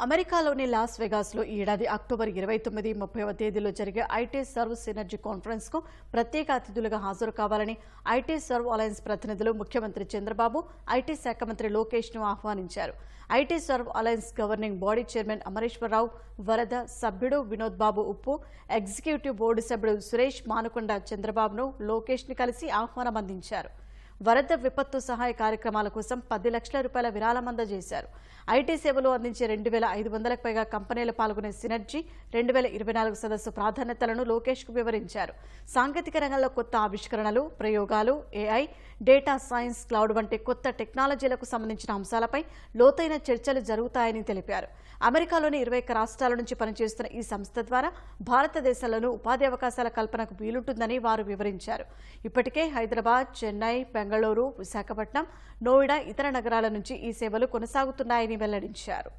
అమెరికాలోని లాస్ వెగాస్లో ఈ ఏడాది అక్టోబర్ ఇరవై తొమ్మిది ముప్పైవ తేదీలో జరిగే ఐటీ సర్వ్ సినర్జీ కాన్ఫరెన్స్కు ప్రత్యేక అతిథులుగా హాజరు కావాలని ఐటీ సర్వ్ అలయన్స్ ప్రతినిధులు ముఖ్యమంత్రి చంద్రబాబు ఐటీ శాఖ మంత్రి లోకేష్ను ఆహ్వానించారు. IT serve alliance governing body chairman Amareswara Rao వరద సభ్యుడు వినోద్ బాబు ఉప్పు ఎగ్జిక్యూటివ్ బోర్డు సభ్యుడు సురేష్ మానుకొండ చంద్రబాబును లోకేష్ని కలిసి ఆహ్వానం అందించారు వరద విపత్తు సహాయ కార్యక్రమాల కోసం పది లక్షల రూపాయల విరాళం అందజేశారు. ఐటీ సేవలు అందించే రెండు వేల ఐదు వందలకు పైగా కంపెనీలు పాల్గొనే సినర్జీ రెండు వేల ఇరవై నాలుగు సదస్సు ప్రాధాన్యతలను లోకేష్కు వివరించారు. సాంకేతిక రంగంలో కొత్త ఆవిష్కరణలు ప్రయోగాలు ఏఐ డేటా సైన్స్ క్లౌడ్ వంటి కొత్త టెక్నాలజీలకు సంబంధించిన అంశాలపై లోతైన చర్చలు జరుగుతాయని తెలిపారు. అమెరికాలోని ఇరవై ఒక్క రాష్ట్రాల నుంచి పనిచేస్తున్న ఈ సంస్థ ద్వారా భారతదేశంలోనూ ఉపాధి అవకాశాల కల్పనకు వీలుంటుందని వారు వివరించారు. ఇప్పటికే హైదరాబాద్ చెన్నై బెంగళూరు విశాఖపట్నం నోయిడా ఇతర నగరాల నుంచి ఈ సేవలు కొనసాగుతున్నాయని వెల్లడించారు.